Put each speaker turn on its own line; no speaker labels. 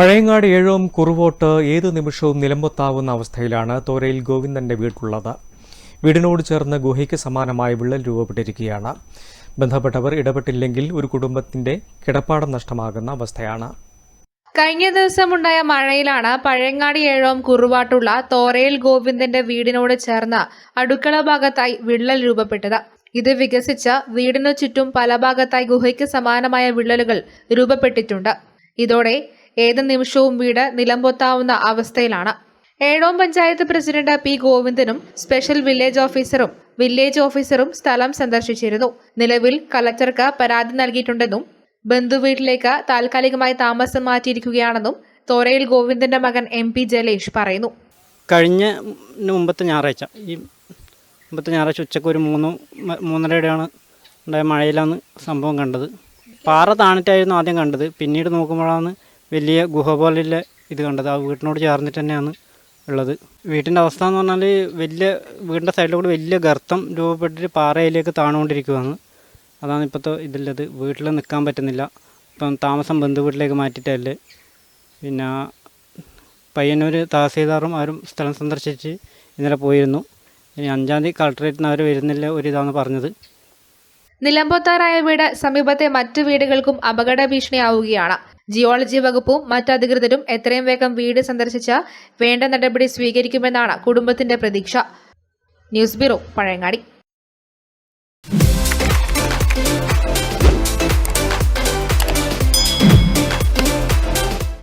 പഴയങ്ങാട് ഏഴോം കുറുവോട്ട് ഏതു നിമിഷവും നിലമ്പൊത്താവുന്ന അവസ്ഥയിലാണ് തോരയിൽ ഗോവിന്ദന്റെ വീടുള്ളത് വീടിനോട് ചേർന്ന് ഗുഹയ്ക്ക് സമാനമായ വിള്ളൽ രൂപപ്പെട്ടിരിക്കുകയാണ്. ബന്ധപ്പെട്ടവർ ഇടപെട്ടില്ലെങ്കിൽ ഒരു കുടുംബത്തിന്റെ കിടപ്പാടം നഷ്ടമാകുന്ന അവസ്ഥയാണ്.
കഴിഞ്ഞ ദിവസമുണ്ടായ മഴയിലാണ് പഴയങ്ങാടി ഏഴോം കുറുവാട്ടുള്ള തോരയിൽ ഗോവിന്ദന്റെ വീടിനോട് ചേർന്ന് അടുക്കള ഭാഗത്തായി വിള്ളൽ രൂപപ്പെട്ടത്. ഇത് വികസിച്ച വീടിനു ചുറ്റും പല ഭാഗത്തായി ഗുഹയ്ക്ക് സമാനമായ വിള്ളലുകൾ രൂപപ്പെട്ടിട്ടുണ്ട്. ഇതോടെ ഏത് നിമിഷവും വീട് നിലംപൊത്താവുന്ന അവസ്ഥയിലാണ്. ഏഴോം പഞ്ചായത്ത് പ്രസിഡന്റ് പി ഗോവിന്ദനും സ്പെഷ്യൽ വില്ലേജ് ഓഫീസറും വില്ലേജ് ഓഫീസറും സ്ഥലം സന്ദർശിച്ചിരുന്നു. നിലവിൽ കലക്ടർക്ക് പരാതി നൽകിയിട്ടുണ്ടെന്നും ബന്ധുവീട്ടിലേക്ക് താൽക്കാലികമായി താമസം മാറ്റിയിരിക്കുകയാണെന്നും തോരയിൽ ഗോവിന്ദന്റെ മകൻ എം പി ജലേഷ് പറയുന്നു.
കഴിഞ്ഞ മുമ്പത്തെ ഞായറാഴ്ച ഈ മുമ്പത്തെ ഞായറാഴ്ച ഉച്ചയ്ക്ക് ഒരു മൂന്ന് മൂന്നരയുടെയാണ് ഉണ്ടായ മഴയിലാണ് സംഭവം കണ്ടത്. പാറ താണിട്ടായിരുന്നു ആദ്യം കണ്ടത്. പിന്നീട് നോക്കുമ്പോഴാണ് വലിയ ഗുഹ പോലെയുള്ള ഇത് കണ്ടത്. ആ വീട്ടിനോട് ചേർന്നിട്ട് തന്നെയാണ് ഉള്ളത്. വീട്ടിന്റെ അവസ്ഥ എന്ന് പറഞ്ഞാൽ വലിയ വീടിന്റെ സൈഡിലൂടെ വലിയ ഗർത്തം രൂപപ്പെട്ടിട്ട് പാറയിലേക്ക് താണുകൊണ്ടിരിക്കുകയാണ് അതാണ് ഇപ്പോഴത്തെ ഇതിലുള്ളത്. വീട്ടിൽ നിൽക്കാൻ പറ്റുന്നില്ല. ഇപ്പം താമസം ബന്ധു വീട്ടിലേക്ക് മാറ്റിയിട്ടല്ലേ. പിന്നെ പയ്യന്നൂർ തഹസീൽദാറും ആരും സ്ഥലം സന്ദർശിച്ച് ഇന്നലെ പോയിരുന്നു. ഇനി അഞ്ചാം തീയതി കളക്ടറേറ്റിൽ നിന്ന് അവർ വരുന്നില്ല ഒരിതാണ് പറഞ്ഞത്.
നിലമ്പോത്താറായ വീട് സമീപത്തെ മറ്റു വീടുകൾക്കും അപകട ഭീഷണിയാവുകയാണ്. ജിയോളജി വകുപ്പും മറ്റധികൃതരും എത്രയും വേഗം വീട് സന്ദർശിച്ച വേണ്ട നടപടി സ്വീകരിക്കുമെന്നാണ് കുടുംബത്തിന്റെ പ്രതീക്ഷ. News bureau Pazhayangadi.